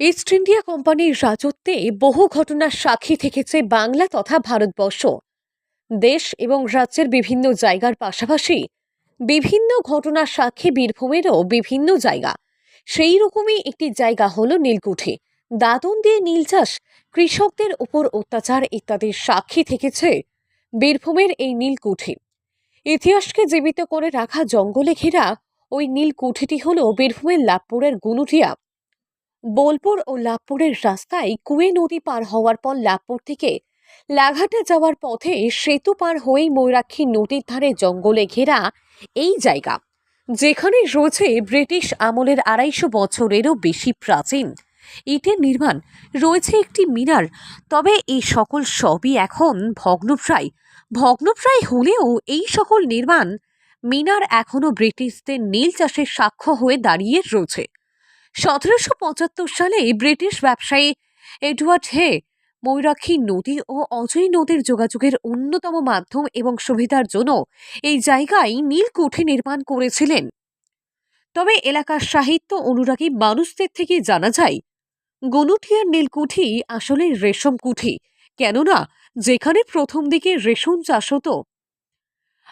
East India কোম্পানির রাজত্বে বহু ঘটনার সাক্ষী থেকেছে বাংলা তথা ভারতবর্ষ। দেশ এবং রাজ্যের বিভিন্ন জায়গার পাশাপাশি বিভিন্ন ঘটনার সাক্ষী বীরভূমেরও বিভিন্ন জায়গা। সেই রকমই একটি জায়গা হল নীলকুঠি। দাদন দিয়ে নীল চাষ, কৃষকদের উপর অত্যাচার ইত্যাদির সাক্ষী থেকেছে বীরভূমের এই নীলকুঠি। ইতিহাসকে জীবিত করে রাখা জঙ্গলে ঘেরা ওই নীলকুঠিটি হল বীরভূমের লাভপুরের গুনুটিয়া বোলপুর ও লাভপুরের রাস্তায় কুয়ে নদী পার হওয়ার পর লাভপুর থেকে লাঘাটে যাওয়ার পথে সেতু পার হয়েই ময়ূরাক্ষী নদীর ধারে জঙ্গলে ঘেরা এই জায়গা, যেখানে রয়েছে ব্রিটিশ আমলের আড়াইশো বছরেরও বেশি প্রাচীন। ইটের নির্মাণ রয়েছে একটি মিনার, তবে এই সকল সবই এখন ভগ্নপ্রায়। ভগ্নপ্রায় হলেও এই সকল নির্মাণ মিনার এখনও ব্রিটিশদের নীল চাষের সাক্ষ্য হয়ে দাঁড়িয়ে রয়েছে। সতেরোশো পঁচাত্তর সালে ব্রিটিশ ব্যবসায়ী এডওয়ার্ড হে ময়ূরাক্ষী নদী ও অজয় নদীর যোগাযোগের অন্যতম মাধ্যম এবং সুবিধার জন্য এই জায়গায় নীলকুঠি নির্মাণ করেছিলেন। তবে এলাকার সাহিত্য অনুরাগী মানুষদের থেকে জানা যায়, গনুঠিয়ার নীলকুঠি আসলে রেশম কুঠি, কেননা যেখানে প্রথম দিকে রেশম চাষ হতো।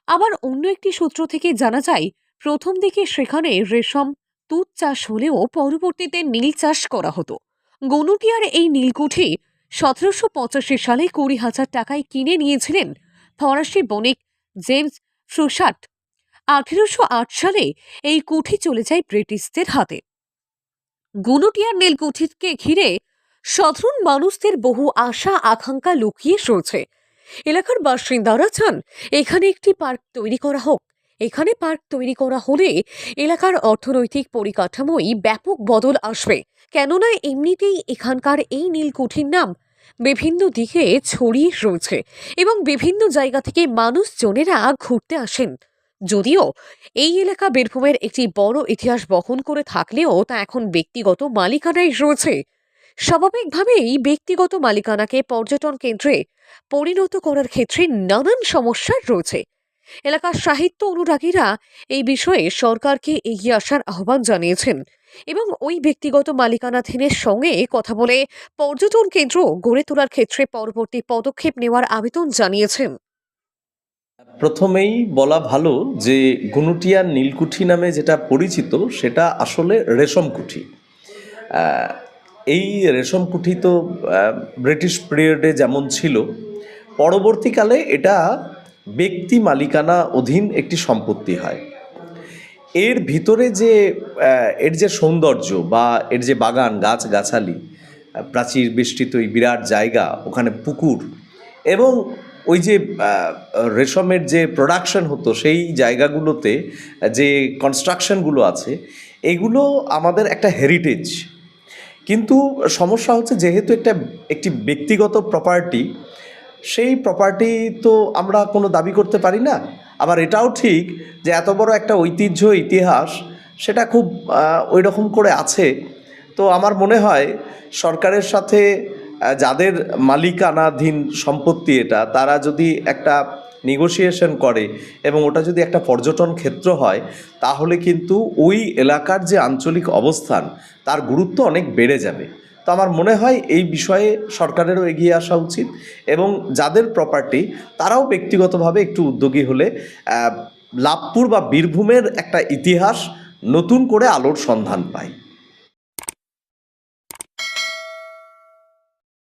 আবার অন্য একটি সূত্র থেকে জানা যায়, প্রথম দিকে সেখানে রেশম তুঁত চাষ হলেও পরবর্তীতে নীল চাষ করা হতো। গনুটিয়ার এই নীলকুঠি সতেরোশো পঁচাশি সালে কুড়ি হাজার টাকায় কিনে নিয়েছিলেন ফরাসি বণিক জেমস ফ্রুসাট আঠেরোশো আট সালে এই কুঠি চলে যায় ব্রিটিশদের হাতে। গনুটিয়ার নীলকুঠিকে ঘিরে সাধারণ মানুষদের বহু আশা, আকাঙ্ক্ষা লুকিয়ে রয়েছে এলাকার বাসিন্দারা চান এখানে একটি পার্ক তৈরি করা হোক। এখানে পার্ক তৈরি করা হলে এলাকার অর্থনৈতিক পরিকাঠামোয় ব্যাপক বদল আসবে। কেননা এমনিতেই এখানকার এই নীলকুঠির নাম বিভিন্ন দিকে ছড়িয়ে রয়েছে এবং বিভিন্ন জায়গা থেকে মানুষজনেরা ঘুরতে আসেন। যদিও এই এলাকা বীরভূমের একটি বড় ইতিহাস বহন করে থাকলেও তা এখন ব্যক্তিগত মালিকানায় রয়েছে। স্বাভাবিকভাবেই ব্যক্তিগত মালিকানাকে পর্যটন কেন্দ্রে পরিণত করার ক্ষেত্রে নানান সমস্যা রয়েছে। এলাকার সাহিত্য অনুরাগীরা এই বিষয়ে সরকারকে এগিয়ে আসার আহ্বান জানিয়েছেন এবং ওই ব্যক্তিগত মালিকানাধীনের সঙ্গে কথা বলে পর্যটন কেন্দ্র গড়ে তোলার ক্ষেত্রে পরবর্তী পদক্ষেপ নেওয়ার আবেদন জানিয়েছেন। প্রথমেই বলা ভালো যে গুনুটিয়া নীলকুঠি নামে যেটা পরিচিত, সেটা আসলে রেশম কুঠি। এই রেশম কুঠি তো ব্রিটিশ পিরিয়ডে যেমন ছিল, পরবর্তীকালে এটা ব্যক্তি মালিকানা অধীন একটি সম্পত্তি হয়। এর ভিতরে যে এর যে সৌন্দর্য বা এর যে বাগান, গাছ, গাছালি প্রাচীর বেষ্টিত এই বিরাট জায়গা, ওখানে পুকুর এবং ওই যে রেশমের যে প্রোডাকশন হতো, সেই জায়গাগুলোতে যে কনস্ট্রাকশনগুলো আছে, এগুলো আমাদের একটা হেরিটেজ কিন্তু সমস্যা হচ্ছে যেহেতু একটা, একটি ব্যক্তিগত প্রপার্টি সেই প্রপার্টি তো আমরা কোনো দাবি করতে পারি না। আবার এটাও ঠিক যে এত বড় একটা ঐতিহ্য, ইতিহাস সেটা খুব ওই রকম করে আছে। তো আমার মনে হয় সরকারের সাথে যাদের মালিকানাধীন সম্পত্তি এটা, তারা যদি একটা নেগোসিয়েশন করে এবং ওটা যদি একটা পর্যটন ক্ষেত্র হয়, তাহলে কিন্তু ওই এলাকার যে আঞ্চলিক অবস্থান, তার গুরুত্ব অনেক বেড়ে যাবে। তো আমার মনে হয় এই বিষয়ে সরকারেরও এগিয়ে আসা উচিত এবং যাদের প্রপার্টি তারাও ব্যক্তিগতভাবে একটু উদ্যোগী হলে লাভপুর বা বীরভূমের একটা ইতিহাস নতুন করে আলোর সন্ধান পায়।